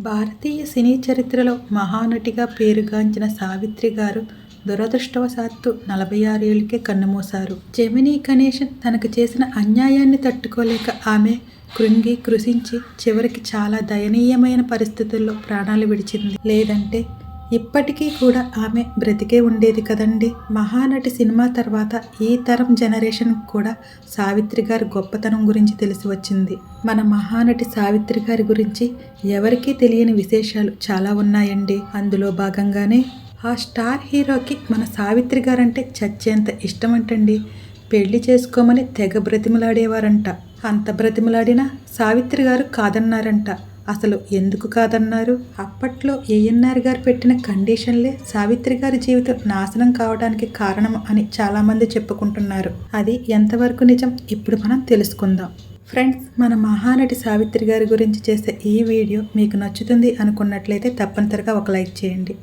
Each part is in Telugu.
భారతీయ సినీ చరిత్రలో మహానటిగా పేరుగాంచిన సావిత్రి గారు దురదృష్టవశాత్తు నలభై ఆరేళ్ళకే కన్నుమూశారు. జెమినీ గణేషన్ తనకు చేసిన అన్యాయాన్ని తట్టుకోలేక ఆమె కృంగి కృషించి చివరికి చాలా దయనీయమైన పరిస్థితుల్లో ప్రాణాలు విడిచింది. లేదంటే ఇప్పటికీ కూడా ఆమె బ్రతికే ఉండేది కదండి. మహానటి సినిమా తర్వాత ఈ తరం జనరేషన్ కూడా సావిత్రి గారి గొప్పతనం గురించి తెలిసి వచ్చింది. మన మహానటి సావిత్రి గారి గురించి ఎవరికీ తెలియని విశేషాలు చాలా ఉన్నాయండి. అందులో భాగంగానే ఆ స్టార్ హీరోకి మన సావిత్రి గారంటే చచ్చేంత ఇష్టమంటండి. పెళ్ళి చేసుకోమని తెగ బ్రతిమలాడేవారంట. అంత బ్రతిమలాడినా సావిత్రి గారు కాదన్నారంట. అసలు ఎందుకు కాదన్నారు? అప్పట్లో ఏఎన్ఆర్ గారు పెట్టిన కండిషన్లే సావిత్రి గారి జీవితం నాశనం కావడానికి కారణం అని చాలామంది చెప్పుకుంటున్నారు. అది ఎంతవరకు నిజం? ఇప్పుడు మనం తెలుసుకుందాం. ఫ్రెండ్స్ మన మహానటి సావిత్రి గారి గురించి చేసే ఈ వీడియో మీకు నచ్చుతుంది అనుకున్నట్లయితే తప్పనిసరిగా ఒక లైక్ చేయండి.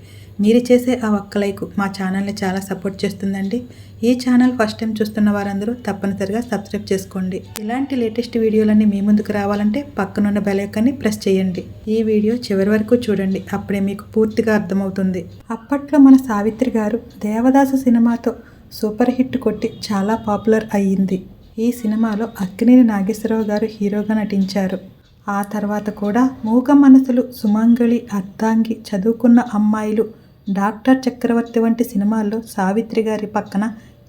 మీరు చేసే ఆ ఒక్క లైక్ మా ఛానల్ని చాలా సపోర్ట్ చేస్తుందండి. ఈ ఛానల్ ఫస్ట్ టైం చూస్తున్న వారందరూ తప్పనిసరిగా సబ్స్క్రైబ్ చేసుకోండి. ఇలాంటి లేటెస్ట్ వీడియోలన్నీ మీ ముందుకు రావాలంటే పక్కనున్న బెల్ ఐకాన్ని ప్రెస్ చేయండి. ఈ వీడియో చివరి వరకు చూడండి. అప్పుడే మీకు పూర్తిగా అర్థమవుతుంది. అప్పట్లో మన సావిత్రి గారు దేవదాసు సినిమాతో సూపర్ హిట్ కొట్టి చాలా పాపులర్ అయ్యింది. ఈ సినిమాలో అక్కినేని నాగేశ్వరరావు గారు హీరోగా నటించారు. ఆ తర్వాత కూడా మూగ మనసులు సుమంగళి అర్ధాంగి చదువుకున్న అమ్మాయిలు డాక్టర్ చక్రవర్తి వంటి సినిమాల్లో సావిత్రి గారి పక్కన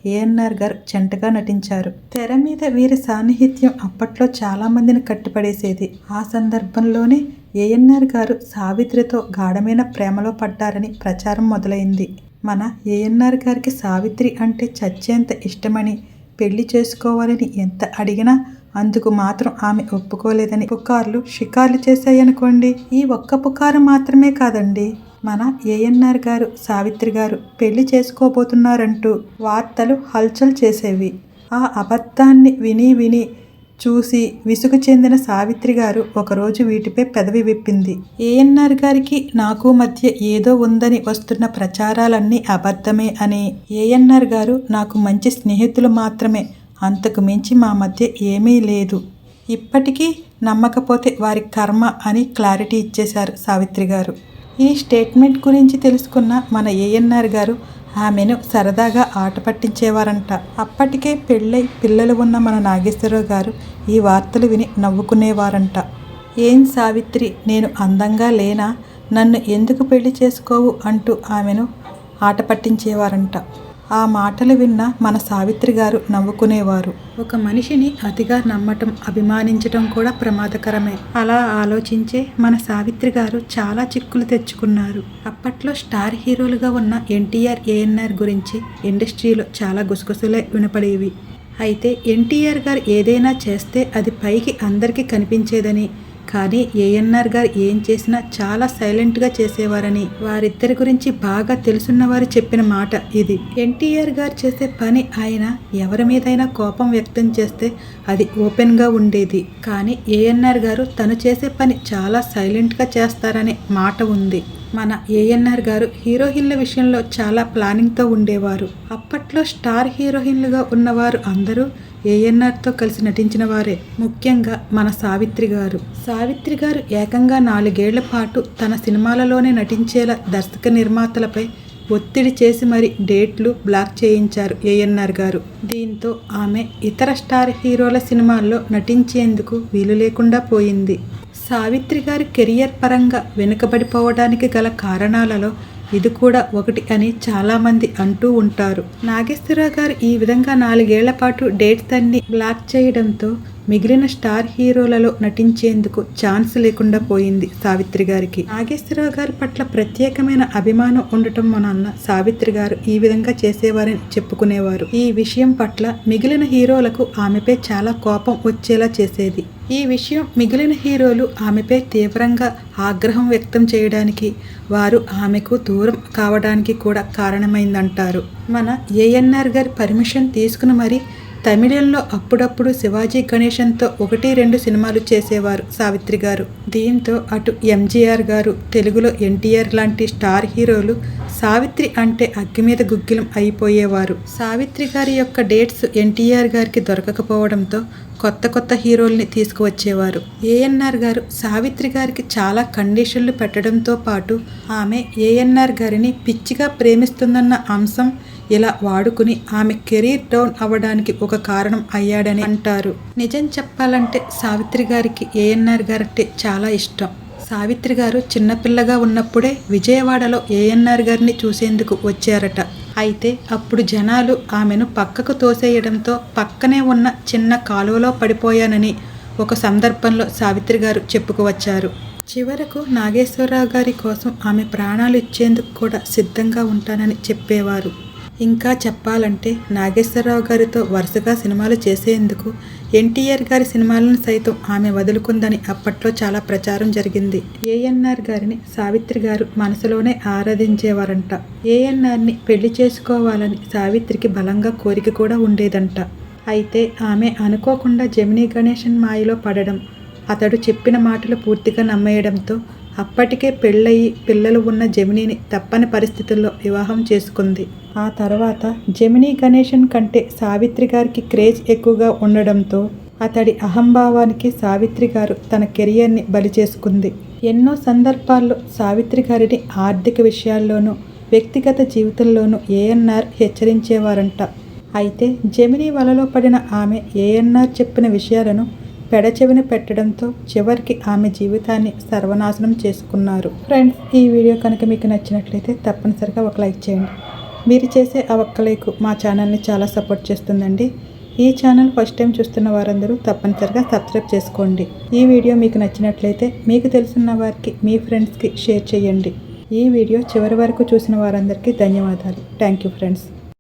ఏఎన్ఆర్ గారు జంటగా నటించారు. తెర మీద వీరి సాన్నిహిత్యం అప్పట్లో చాలామందిని కట్టిపడేసేది. ఆ సందర్భంలోనే ఏఎన్ఆర్ గారు సావిత్రితో గాఢమైన ప్రేమలో పడ్డారని ప్రచారం మొదలైంది. మన ఏఎన్ఆర్ గారికి సావిత్రి అంటే చచ్చేంత ఇష్టమని పెళ్ళి చేసుకోవాలని ఎంత అడిగినా అందుకు మాత్రం ఆమె ఒప్పుకోలేదని పుకార్లు షికార్లు చేశాయనుకోండి. ఈ ఒక్క పుకారు మాత్రమే కాదండి. మన ఏఎన్ఆర్ గారు సావిత్రి గారు పెళ్ళి చేసుకోబోతున్నారంటూ వార్తలు హల్చల్ చేసేవి. ఆ అబద్ధాన్ని విని విని చూసి విసుగు చెందిన సావిత్రి గారు ఒకరోజు వీటిపై పెదవి విప్పింది. ఏఎన్ఆర్ గారికి నాకు మధ్య ఏదో ఉందని వస్తున్న ప్రచారాలన్నీ అబద్ధమే అని ఏఎన్ఆర్ గారు నాకు మంచి స్నేహితులు మాత్రమే. అంతకు మించి మా మధ్య ఏమీ లేదు. ఇప్పటికీ నమ్మకపోతే వారి కర్మ అని క్లారిటీ ఇచ్చేశారు సావిత్రి గారు. ఈ స్టేట్మెంట్ గురించి తెలుసుకున్న మన ఏఎన్ఆర్ గారు ఆమెను సరదాగా ఆట పట్టించేవారంట. అప్పటికే పెళ్ళై పిల్లలు ఉన్న మన నాగేశ్వరరావు గారు ఈ వార్తలు విని నవ్వుకునేవారంట. ఏం సావిత్రి నేను అందంగా లేనా? నన్ను ఎందుకు పెళ్ళి చేసుకోవు? అంటూ ఆమెను ఆట పట్టించేవారంట. ఆ మాటలు విన్న మన సావిత్రి గారు నవ్వుకునేవారు. ఒక మనిషిని అతిగా నమ్మటం అభిమానించటం కూడా ప్రమాదకరమే. అలా ఆలోచించే మన సావిత్రి గారు చాలా చిక్కులు తెచ్చుకున్నారు. అప్పట్లో స్టార్ హీరోలుగా ఉన్న ఎన్టీఆర్ ఏఎన్ఆర్ గురించి ఇండస్ట్రీలో చాలా గుసగుసలే వినపడేవి. అయితే ఎన్టీఆర్ గారు ఏదైనా చేస్తే అది పైకి అందరికీ కనిపించేదని కానీ ఏఎన్ఆర్ గారు ఏం చేసినా చాలా సైలెంట్గా చేసేవారని వారిద్దరి గురించి బాగా తెలుసున్నవారు చెప్పిన మాట ఇది. ఎన్టీఆర్ గారు చేసే పని ఆయన ఎవరి మీదైనా కోపం వ్యక్తం చేస్తే అది ఓపెన్గా ఉండేది. కానీ ఏఎన్ఆర్ గారు తను చేసే పని చాలా సైలెంట్గా చేస్తారనే మాట ఉంది. మన ఏఎన్ఆర్ గారు హీరోయిన్ల విషయంలో చాలా ప్లానింగ్తో ఉండేవారు. అప్పట్లో స్టార్ హీరోయిన్లుగా ఉన్నవారు అందరూ ఏఎన్ఆర్తో కలిసి నటించిన వారే ముఖ్యంగా మన సావిత్రి గారు. సావిత్రి గారు ఏకంగా నాలుగేళ్ళ పాటు తన సినిమాలలోనే నటించేలా దర్శక నిర్మాతలపై ఒత్తిడి చేసి మరి డేట్లు బ్లాక్ చేయించారు ఏఎన్ఆర్ గారు. దీంతో ఆమె ఇతర స్టార్ హీరోల సినిమాల్లో నటించేందుకు వీలు లేకుండా పోయింది. సావిత్రి గారి కెరియర్ పరంగా వెనుకబడిపోవడానికి గల కారణాలలో ఇది కూడా ఒకటి అని చాలామంది అంటూ ఉంటారు. నాగేశ్వరరావు గారు ఈ విధంగా నాలుగేళ్ళ పాటు డేట్స్ అన్ని బ్లాక్ చేయడంతో మిగిలిన స్టార్ హీరోలలో నటించేందుకు ఛాన్స్ లేకుండా పోయింది సావిత్రి గారికి. నాగేశ్వరరావు గారి పట్ల ప్రత్యేకమైన అభిమానం ఉండటం మన అన్న సావిత్రి గారు ఈ విధంగా చేసేవారని చెప్పుకునేవారు. ఈ విషయం పట్ల మిగిలిన హీరోలకు ఆమెపై చాలా కోపం వచ్చేలా చేసేది. ఈ విషయం మిగిలిన హీరోలు ఆమెపై తీవ్రంగా ఆగ్రహం వ్యక్తం చేయడానికి వారు ఆమెకు దూరం కావడానికి కూడా కారణమైందంటారు. మన ఏఎన్ఆర్ గారి పర్మిషన్ తీసుకుని మరి తమిళంలో అప్పుడప్పుడు శివాజీ గణేశన్తో ఒకటి రెండు సినిమాలు చేసేవారు సావిత్రి గారు. దీంతో అటు ఎంజీఆర్ గారు తెలుగులో ఎన్టీఆర్ లాంటి స్టార్ హీరోలు సావిత్రి అంటే అగ్గి మీద గుగ్గిలం అయిపోయేవారు. సావిత్రి గారి యొక్క డేట్స్ ఎన్టీఆర్ గారికి దొరకకపోవడంతో కొత్త కొత్త హీరోల్ని తీసుకువచ్చేవారు. ఏఎన్ఆర్ గారు సావిత్రి గారికి చాలా కండిషన్లు పెట్టడంతో పాటు ఆమె ఏఎన్ఆర్ గారిని పిచ్చిగా ప్రేమిస్తుందన్న అంశం ఇలా వాడుకుని ఆమె కెరీర్ డౌన్ అవ్వడానికి ఒక కారణం అయ్యాడని అంటారు. నిజం చెప్పాలంటే సావిత్రి గారికి ఏఎన్ఆర్ గారంటే చాలా ఇష్టం. సావిత్రి గారు చిన్నపిల్లగా ఉన్నప్పుడే విజయవాడలో ఏఎన్ఆర్ గారిని చూసేందుకు వచ్చారట. అయితే అప్పుడు జనాలు ఆమెను పక్కకు తోసేయడంతో పక్కనే ఉన్న చిన్న కాలువలో పడిపోయానని ఒక సందర్భంలో సావిత్రి గారు చెప్పుకువచ్చారు చివరకు నాగేశ్వరరావు గారి కోసం ఆమె ప్రాణాలు ఇచ్చేందుకు కూడా సిద్ధంగా ఉంటానని చెప్పేవారు. ఇంకా చెప్పాలంటే నాగేశ్వరరావు గారితో వరుసగా సినిమాలు చేసేందుకు ఎన్టీఆర్ గారి సినిమాలను సైతం ఆమె వదులుకుందని అప్పట్లో చాలా ప్రచారం జరిగింది. ఏఎన్ఆర్ గారిని సావిత్రి గారు మనసులోనే ఆరాధించేవారంట. ఏఎన్ఆర్ని పెళ్ళి చేసుకోవాలని సావిత్రికి బలంగా కోరిక కూడా ఉండేదంట. అయితే ఆమె అనుకోకుండా జమినీ గణేశన్ మాయలో పడడం అతడు చెప్పిన మాటలు పూర్తిగా నమ్మేయడంతో అప్పటికే పెళ్ళయి పిల్లలు ఉన్న జమినీని తప్పని పరిస్థితుల్లో వివాహం చేసుకుంది. ఆ తర్వాత జమినీ గణేశన్ కంటే సావిత్రి గారికి క్రేజ్ ఎక్కువగా ఉండడంతో అతడి అహంభావానికి సావిత్రి గారు తన కెరియర్ని బలి చేసుకుంది. ఎన్నో సందర్భాల్లో సావిత్రి గారిని ఆర్థిక విషయాల్లోనూ వ్యక్తిగత జీవితంలోనూ ఏఎన్ఆర్ హెచ్చరించేవారంట. అయితే జమినీ వలలో పడిన ఆమె ఏఎన్ఆర్ చెప్పిన విషయాలను పెడచెవిన పెట్టడంతో చివరికి ఆమె జీవితాన్ని సర్వనాశనం చేసుకున్నారు. ఫ్రెండ్స్ ఈ వీడియో కనుక మీకు నచ్చినట్లయితే తప్పనిసరిగా ఒక లైక్ చేయండి. మీరు చేసే ఆ ఒక్క లైక్ మా ఛానల్ని చాలా సపోర్ట్ చేస్తుందండి. ఈ ఛానల్ ఫస్ట్ టైం చూస్తున్న వారందరూ తప్పనిసరిగా సబ్స్క్రైబ్ చేసుకోండి. ఈ వీడియో మీకు నచ్చినట్లయితే మీకు తెలిసిన వారికి మీ ఫ్రెండ్స్కి షేర్ చేయండి. ఈ వీడియో చివరి వరకు చూసిన వారందరికీ ధన్యవాదాలు. Thank you friends